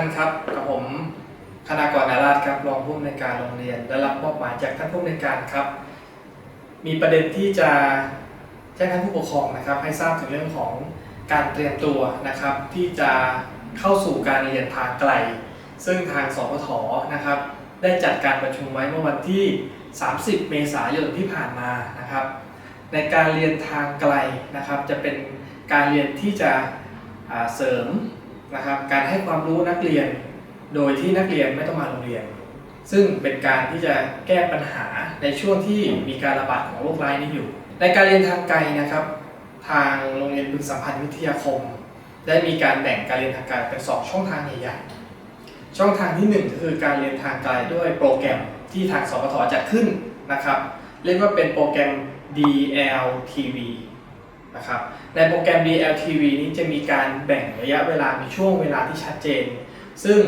ท่านครับกับผมคณากรนาราชครับรองผู้อำนวยการโรงเรียนได้รับมอบหมายจากท่านผู้อำนวยการครับ มีประเด็นที่จะแจ้งท่านผู้ปกครองนะครับ ให้ทราบถึงเรื่องของการเตรียมตัวนะครับ ที่จะเข้าสู่การเรียนทางไกล ซึ่งทางสพทนะครับ ได้จัดการประชุมไว้เมื่อวันที่ 30 เมษายนที่ผ่านมานะครับ ในการเรียนทางไกลนะครับ จะเป็นการเรียนที่จะเสริม นะครับการให้ความรู้นักเรียนโดยที่นักเรียนไม่ต้องมาโรงเรียน ซึ่งเป็นการที่จะแก้ปัญหาในช่วงที่มีการระบาดของโรคร้ายนี้อยู่ ในการเรียนทางไกลนะครับ ทางโรงเรียนบึงสัมพันธ์วิทยาคม ได้มีการแบ่งการเรียนทางไกลเป็นสองช่องทางใหญ่ๆช่องทางที่หนึ่งก็คือการเรียนทางไกลด้วยโปรแกรมที่ทางสพทจัดขึ้นนะครับ เรียกว่าเป็นโปรแกรม DLTV นะครับในโปรแกรม DLTV นี้จะมีการแบ่งระยะเวลา มีช่วงเวลาที่ชัดเจน ซึ่ง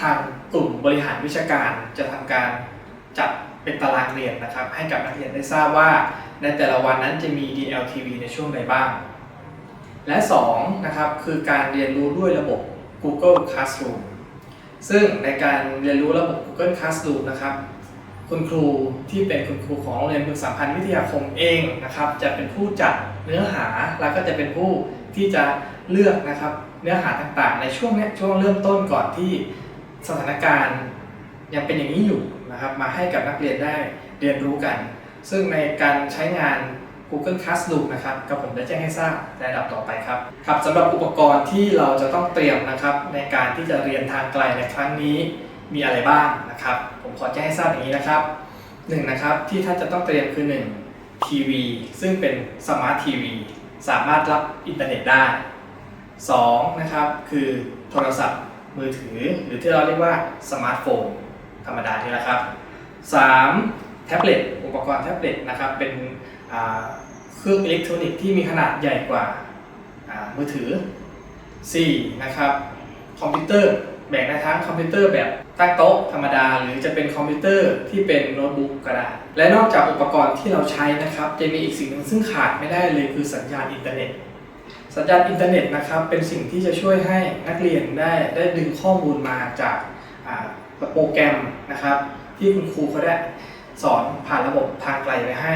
ทางกลุ่มบริหารวิชาการจะทำการจัดเป็นตารางเรียนนะครับ ให้กับนักเรียนได้ทราบว่าในแต่ละวันนั้นจะมี DLTV ในช่วงใดบ้าง และ2นะครับคือการเรียนรู้ด้วยระบบ Google Classroom ซึ่งในการเรียนรู้ระบบ Google Classroom นะครับ คุณครูที่เป็นคุณครูของโรงเรียนพึกสัมพันธ์วิทยาคมเองนะครับ จะเป็นผู้จัดเนื้อหาแล้วก็จะเป็นผู้ที่จะเลือกนะครับเนื้อหาต่างๆ ในช่วงนี้ช่วงเริ่มต้นก่อนที่สถานการณ์ยังเป็นอย่างนี้อยู่นะครับ มาให้กับนักเรียนได้เรียนรู้กัน ซึ่งในการใช้งาน Google Classroom นะครับกับผมได้แจ้งให้ทราบในระดับต่อไปครับครับสำหรับอุปกรณ์ที่เราจะต้องเตรียมนะครับ ในการที่จะเรียนทางไกลในครั้งนี้ มีอะไรบ้างนะครับ ผมขอแจ้งให้ทราบอย่างนี้นะครับหนึ่งนะครับที่ท่านจะต้องเตรียมคือ1ทีวีซึ่งเป็นสมาร์ททีวีสามารถรับอินเทอร์เน็ตได้2นะครับคือโทรศัพท์มือถือหรือที่เราเรียกว่าสมาร์ทโฟนธรรมดานี่แหละครับ 3. แท็บเล็ตอุปกรณ์แท็บเล็ตนะครับเป็นเครื่องอิเล็กทรอนิกส์ที่มีขนาดใหญ่กว่าอ่ามือถือ 4. นะครับคอมพิวเตอร์แบ่งได้ทั้งคอมพิวเตอร์แบบ ตั้งโต๊ะธรรมดา หรือจะเป็นคอมพิวเตอร์ที่เป็นโน้ตบุ๊กก็ได้ และนอกจากอุปกรณ์ที่เราใช้นะครับจะมีอีกสิ่งหนึ่งซึ่งขาดไม่ได้เลยคือสัญญาณอินเทอร์เน็ตสัญญาณอินเทอร์เน็ตนะครับเป็นสิ่งที่จะช่วยให้นักเรียนได้ได้ดึงข้อมูลมาจากโปรแกรมนะครับที่คุณครูเขาได้สอนผ่านระบบทางไกลไว้ให้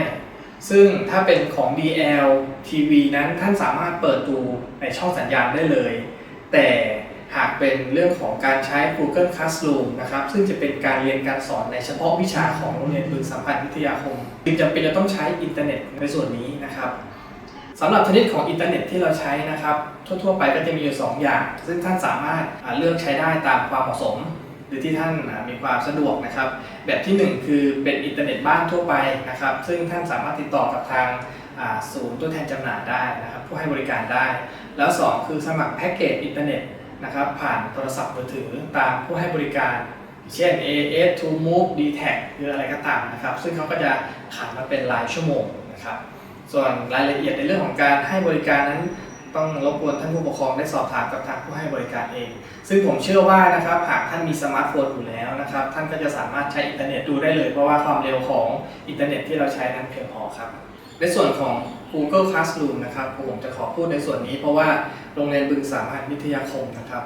ซึ่งถ้าเป็นของ DL TV นั้นท่านสามารถเปิดดูในช่องสัญญาณได้เลย แต่ หากเป็นเรื่องของการใช้ Google Classroom นะครับซึ่งจะเป็นการเรียนการสอนในเฉพาะวิชาของโรงเรียนบึงสัมพันธ์วิทยาคมจึงจำเป็นจะต้องใช้อินเทอร์เน็ตในส่วนนี้นะครับสำหรับชนิดของอินเทอร์เน็ตที่เราใช้นะครับ ทั่วๆไปก็จะมีอยู่ 2 อย่าง ซึ่งท่านสามารถเลือกใช้ได้ตามความเหมาะสม หรือที่ท่านมีความสะดวกนะครับ แบบทีหนึ่1 คือเป็นอินเทอร์เน็ตบ้านทั่วไปนะครับ ซึ่งท่านสามารถติดต่อกับทางศูนย์ตัวแทนจำหน่ายได้นะครับผู้ให้บริการได้ แล้ว 2 คือสมัครแพ็กเกจอินเทอร์เน็ต นะครับผ่านโทรศัพท์มือถือตามผู้ให้บริการ เช่น AS To Move d t a c หรืออะไรก็ตามนะครับซึ่งเขาก็จะขายมาเป็นรายชั่วโมงนะครับส่วนรายละเอียดในเรื่องของการให้บริการนั้นต้องรบกวนท่านผู้ปกครองได้สอบถามกับทางผู้ให้บริการเอง ซึ่งผมเชื่อว่านะครับหากท่านมีสมาร์ทโฟนอยู่แล้วนะครับท่านก็จะสามารถใช้อินเทอร์เน็ตดูได้เลย เพราะว่าความเร็วของอินเทอร์เน็ตที่เราใช้นั้นเพียงพอครับ ในส่วนของ Google Classroom นะครับผมจะขอพูดในส่วนนี้ เพราะว่าโรงเรียนบึงสามพันวิทยาคมนะครับ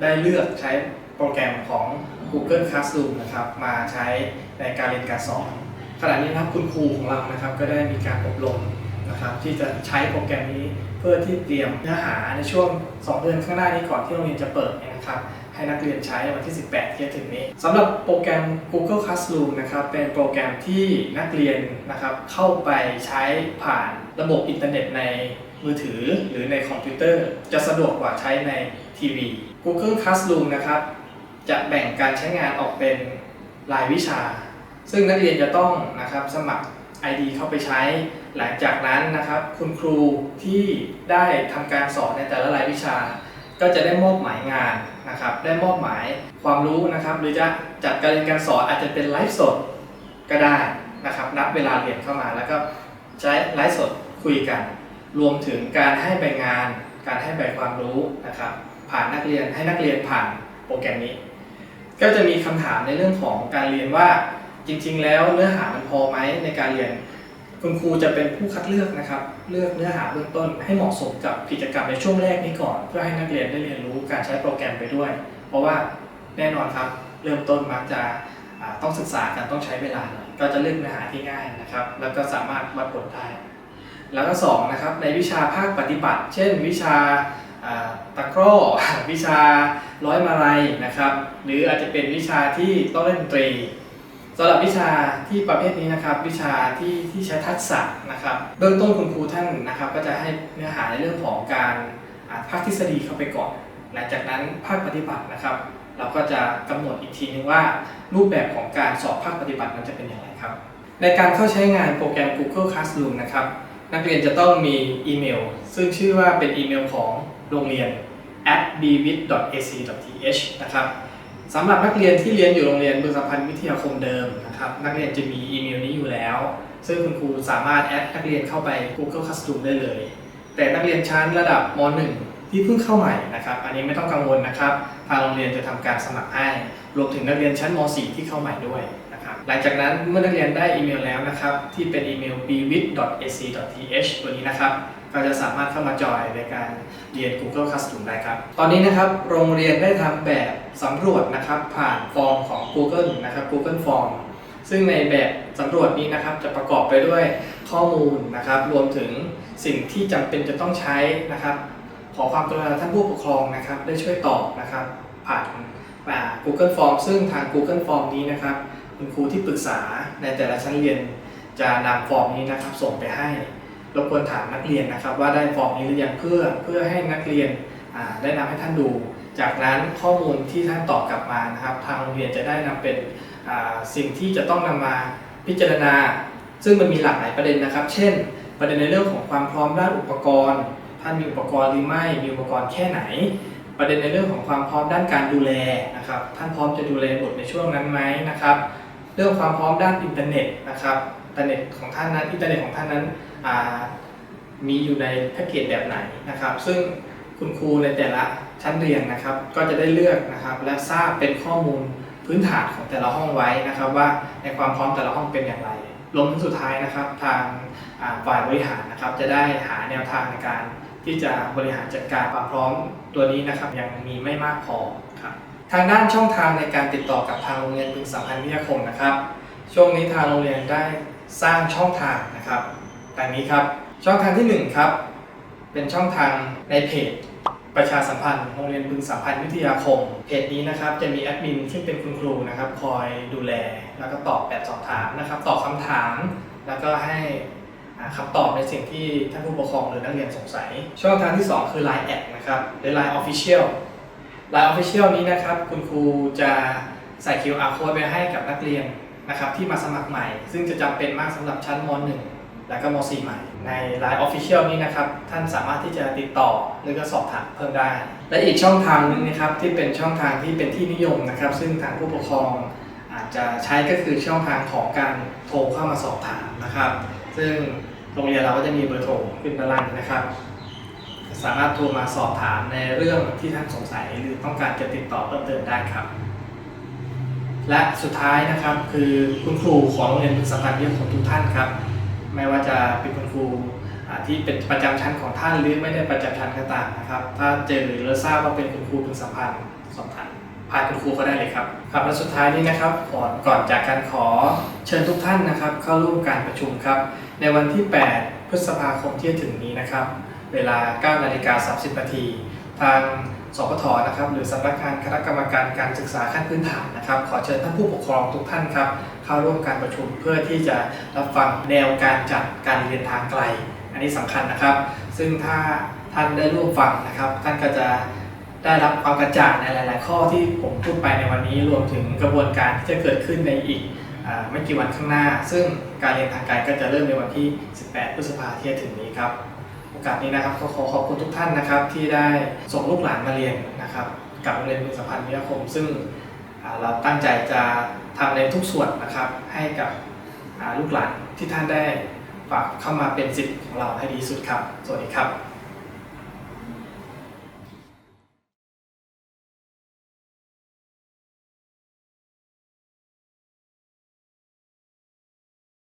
ได้เลือกใช้โปรแกรมของ Google Classroom นะครับมาใช้ในการเรียนการสอนขณะนี้นะครับคุณครูของเรานะครับก็ได้มีการอบรมนะครับที่จะใช้โปรแกรมนี้เพื่อที่เตรียมเนื้อหาในช่วง 2 เดือนข้างหน้านี้ก่อนที่โรงเรียนจะเปิดนะครับ ให้นักเรียนใช้ในวันที่ 18 ที่จะถึงนี้สำหรับโปรแกรม Google Classroom นะครับเป็นโปรแกรมที่นักเรียนนะครับเข้าไปใช้ผ่านระบบอินเทอร์เน็ตในมือถือหรือในคอมพิวเตอร์ จะสะดวกกว่าใช้ในทีวี Google Classroom นะครับจะแบ่งการใช้งานออกเป็นรายวิชา ซึ่งนักเรียนจะต้องนะครับสมัคร ID เข้าไปใช้ หลังจากนั้นนะครับคุณครูที่ได้ทำการสอนในแต่ละรายวิชา ก็จะได้มอบหมายงานนะครับ ได้มอบหมายความรู้นะครับ หรือจะจัดการเรียนการสอนอาจจะเป็นไลฟ์สดก็ได้นะครับ นับเวลาเรียนเข้ามาแล้วก็ใช้ไลฟ์สดคุยกัน รวมถึงการให้ใบงาน การให้ใบความรู้นะครับ ผ่านนักเรียนให้นักเรียนผ่านโปรแกรมนี้ ก็จะมีคำถามในเรื่องของการเรียนว่าจริง ๆ แล้วเนื้อหามันพอไหมในการเรียน คุณครูจะเป็นผู้คัดเลือกนะครับ เลือกเนื้อหาเบื้องต้นให้เหมาะสมกับกิจกรรมในช่วงแรกนี้ก่อน เพื่อให้นักเรียนได้เรียนรู้การใช้โปรแกรมไปด้วย เพราะว่าแน่นอนครับเริ่มต้นมักจะต้องศึกษากันต้องใช้เวลาหน่อยก็จะเลือกเนื้อหาที่ง่ายนะครับ แล้วก็สามารถวัดผลได้ แล้วก็สองนะครับในวิชาภาคปฏิบัติ เช่น วิชาอ่าตะกร้อวิชาร้อยมาลัยนะครับ หรืออาจจะเป็นวิชาที่ต้องเล่นดนตรี สำหรับวิชาที่ประเภทนี้นะครับ วิชาที่ที่ใช้ทักษะนะครับ เบื้องต้นคุณครูท่านนะครับ ก็จะให้เนื้อหาในเรื่องของการอ่าภาคทฤษฎีเข้าไปก่อน หลังจากนั้นภาคปฏิบัตินะครับ เราก็จะกำหนดอีกทีนึงว่า รูปแบบของการสอบภาคปฏิบัติมันจะเป็นอย่างไรครับ ในการเข้าใช้งานโปรแกรม Google Classroom นะครับ นักเรียนจะต้องมีอีเมล ซึ่งชื่อว่าเป็นอีเมลของโรงเรียน at bwit.ac.th นะครับ สำหรับนักเรียนที่เรียนอยู่โรงเรียนบึงสัมพันธ์วิทยาคมเดิมนะครับนักเรียนจะมีอีเมลนี้อยู่แล้ว ซึ่งคุณครูสามารถแอดนักเรียนเข้าไป Google Classroom ได้เลย แต่นักเรียนชั้นระดับม .1 ที่เพิ่งเข้าใหม่นะครับอันนี้ไม่ต้องกังวลนะครับทางโรงเรียนจะทำการสมัครให้รวมถึงนักเรียนชั้นม .4 ที่เข้าใหม่ด้วยนะครับหลังจากนั้นเมื่อนักเรียนได้อีเมลแล้วนะครับที่เป็นอีเมล bwit.ac.th ตัวนี้นะครับ ก็จะสามารถเข้ามาจอยในการเรียน Google Classroom ได้ครับ ตอนนี้นะครับโรงเรียนได้ทำแบบสำรวจนะครับ ผ่านฟอร์มของ Google นะครับ Google Form ซึ่งในแบบสำรวจนี้นะครับจะประกอบไปด้วยข้อมูลนะครับ รวมถึงสิ่งที่จำเป็นจะต้องใช้นะครับ ขอความกรุณาท่านผู้ปกครองนะครับ ได้ช่วยตอบนะครับ ผ่าน Google Form ซึ่งทาง Google Form นี้นะครับ คุณครูที่ปรึกษาในแต่ละชั้นเรียนจะนำฟอร์มนี้นะครับ ส่งไปให้ รบกวนถามนักเรียนนะครับ ว่าได้ฟอร์มนี้หรือยังเพื่อเพื่อให้นักเรียนได้นำให้ท่านดู จากนั้นข้อมูลที่ท่านตอบกลับมานะครับ ทางโรงเรียนจะได้นำเป็นสิ่งที่จะต้องนำมาพิจารณา ซึ่งมันมีหลากหลายประเด็นนะครับ เช่น ประเด็นในเรื่องของความพร้อมด้านอุปกรณ์ ท่านมีอุปกรณ์หรือไม่ มีอุปกรณ์แค่ไหน ประเด็นในเรื่องของความพร้อมด้านการดูแลนะครับ ท่านพร้อมจะดูแลบุตรในช่วงนั้นไหมนะครับ เรื่องความพร้อมด้านอินเทอร์เน็ตนะครับ เทอร์เน็ตของท่านนั้นอินเทอร์เน็ตของท่านนั้นมีอยู่ในแพ็กเกจแบบไหนนะครับ ซึ่งคุณครูในแต่ละชั้นเรียนนะครับ ก็จะได้เลือกนะครับ และทราบเป็นข้อมูลพื้นฐานของแต่ละห้องไว้นะครับ ว่าในความพร้อมแต่ละห้องเป็นอย่างไรรวมถึงสุดท้ายนะครับทางฝ่ายบริหารนะครับ จะได้หาแนวทางในการที่จะบริหารจัดการความพร้อมตัวนี้นะครับ ยังมีไม่มากพอครับทางด้านช่องทางในการติดต่อกับทางโรงเรียนบึงสัมพันธ์วิทยาคมนะครับ ช่วงนี้ทางโรงเรียนได้ สร้างช่องทางนะครับดังนี้ครับช่องทางที่หนึ่งครับ เป็นช่องทางในเพจประชาสัมพันธ์โรงเรียนบึงสัมพันธ์วิทยาคม เพจนี้นะครับจะมีแอดมินซึ่งเป็นคุณครูนะครับ คอยดูแลแล้วก็ตอบแบบสอบถามนะครับ ตอบคำถาม แล้วก็ให้อ่าคำตอบในสิ่งที่ท่านผู้ปกครองหรือนักเรียนสงสัย ช่องทางที่สองคือ Line แอดนะครับหรือ Line Official Line Official นี้นะครับ คุณครูจะใส่ QR code ไว้ให้กับนักเรียน นะครับที่มาสมัครใหม่ ซึ่งจะจำเป็นมากสำหรับชั้นม .1 และก็ม .4 ใหม่ ใน Line Official นี้นะครับท่านสามารถที่จะติดต่อหรือก็สอบถามเพิ่มได้ และอีกช่องทางหนึงนะครับที่เป็นช่องทางที่เป็นที่นิยมนะครับ ซึ่งทางผู้ปกครองอาจจะใช้ก็คือช่องทางของการโทรเข้ามาสอบถามนะครับ ซึ่งโรงเรียนเราก็จะมีเบอร์โทรขึ้นด้านล่างนะครับ สามารถโทรมาสอบถามในเรื่องที่ท่านสงสัยหรือต้องการจะติดต่อเพิ่มเติมได้ครับ และสุดท้ายนะครับคือคุณครูของโรงเรียนบึงสัมพันธ์วิทยาคมทุกท่านครับ ไม่ว่าจะเป็นคุณครูที่เป็นประจำชั้นของท่านหรือไม่ได้ประจำชั้นก็ตามนะครับ ถ้าเจอหรือทราบว่าเป็นคุณครูบึงสัมพันธ์สอบถามพาคุณครูก็ได้เลยครับครับและสุดท้ายนี้นะครับก่อนก่อนจากการขอเชิญทุกท่านนะครับ เข้าร่วมการประชุมครับ ในวันที่ 8 พฤษภาคมที่จะถึงนี้นะครับ เวลา9นาฬิกา30นาทีทาง สพทนะครับหรือสำนักงานคณะกรรมการการศึกษาขั้นพื้นฐานนะครับ ขอเชิญท่านผู้ปกครองทุกท่านครับเข้าร่วมการประชุมเพื่อที่จะรับฟังแนวการจัดการเรียนทางไกล อันนี้สำคัญนะครับ ซึ่งถ้าท่านได้ร่วมฟังนะครับ ท่านก็จะได้รับความกระจ่างในหลาย ๆ ข้อที่ผมพูดไปในวันนี้รวมถึงกระบวนการที่จะเกิดขึ้นในอีกไม่กี่วันข้างหน้า ซึ่งการเรียนทางไกลก็จะเริ่มในวันที่ 18 พฤษภาคมที่จะถึงนี้ครับ โอกาสนี้นะครับก็ขอขอบคุณทุกท่านนะครับ ที่ได้ส่งลูกหลานมาเรียนนะครับ กับโรงเรียนบึงสัมพันธ์วิทยาคม ซึ่งเราตั้งใจจะทำในทุกส่วนนะครับ ให้กับลูกหลานที่ท่านได้ฝากเข้ามาเป็นสิทธิ์ของเราให้ดีสุดครับ สวัสดีครับ